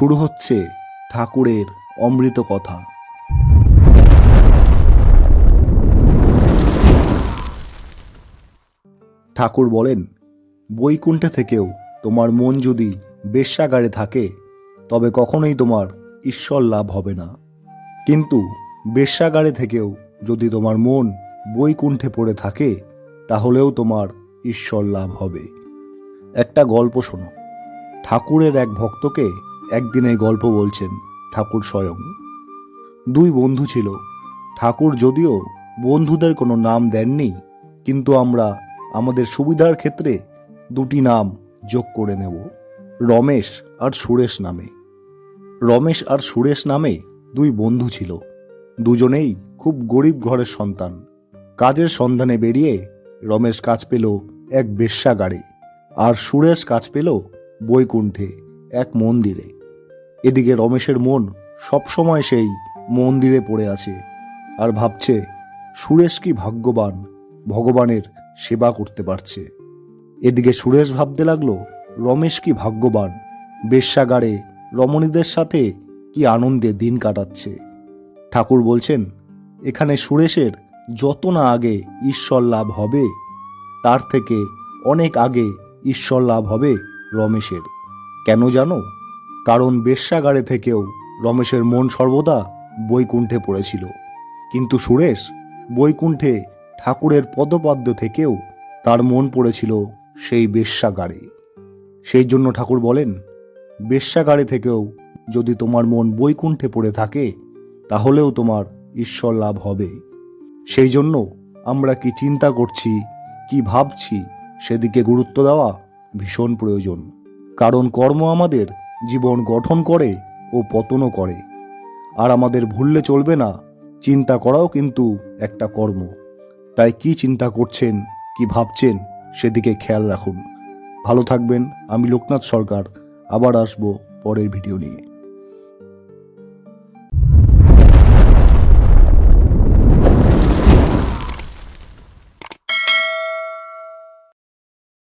শুরু হচ্ছে ঠাকুরের অমৃত কথা। ঠাকুর বলেন, বৈকুণ্ঠে থেকেও তোমার মন যদি বেশ্যাগারে থাকে, তবে কখনোই তোমার ঈশ্বর লাভ হবে না। কিন্তু বেশ্যাগারে থেকেও যদি তোমার মন বৈকুণ্ঠে পড়ে থাকে, তাহলেও তোমার ঈশ্বর লাভ হবে। একটা গল্প শোনো। ঠাকুরের এক ভক্তকে একদিন এই গল্প বলছেন ঠাকুর স্বয়ং। দুই বন্ধু ছিল। ঠাকুর যদিও বন্ধুদের কোনো নাম দেননি, কিন্তু আমরা আমাদের সুবিধার ক্ষেত্রে দুটি নাম যোগ করে নেব, রমেশ আর সুরেশ নামে। রমেশ আর সুরেশ নামে দুই বন্ধু ছিল। দুজনেই খুব গরিব ঘরের সন্তান। কাজের সন্ধানে বেরিয়ে রমেশ কাজ পেল এক বেশ্যাগারে আর সুরেশ কাজ পেল বৈকুণ্ঠে, এক মন্দিরে। এদিকে রমেশের মন সবসময় সেই মন্দিরে পড়ে আছে আর ভাবছে, সুরেশ কি ভাগ্যবান, ভগবানের সেবা করতে পারছে। এদিকে সুরেশ ভাবতে লাগল, রমেশ কি ভাগ্যবান, বেশ্যাগারে রমণীদের সাথে কি আনন্দে দিন কাটাচ্ছে। ঠাকুর বলছেন, এখানে সুরেশের যত না আগে ঈশ্বর লাভ হবে, তার থেকে অনেক আগে ঈশ্বর লাভ হবে রমেশের। কেন জানো? কারণ বেশ্যাগারে থেকেও রমেশের মন সর্বদা বৈকুণ্ঠে পড়েছিল। কিন্তু সুরেশ বৈকুণ্ঠে ঠাকুরের পদপাদ্য থেকেও তার মন পড়েছিল সেই বেশ্যাগারে সেই জন্য ঠাকুর বলেন বেশ্যাগারে থেকেও যদি তোমার মন বৈকুণ্ঠে পড়ে থাকে, তাহলেও তোমার ঈশ্বর লাভ হবে। সেই জন্য আমরা কি চিন্তা করছি, কি ভাবছি, সেদিকে গুরুত্ব দেওয়া ভীষণ প্রয়োজন। কারণ কর্ম আমাদের জীবন গঠন করে ও পতনও করে। আর আমাদের ভুললে চলবে না, চিন্তা করাও কিন্তু একটা কর্ম। তাই কি চিন্তা করছেন, কি ভাবছেন, সেদিকে খেয়াল রাখুন। ভালো থাকবেন, আমি লোকনাথ সরকার। আবার আসব পরের ভিডিও নিয়ে।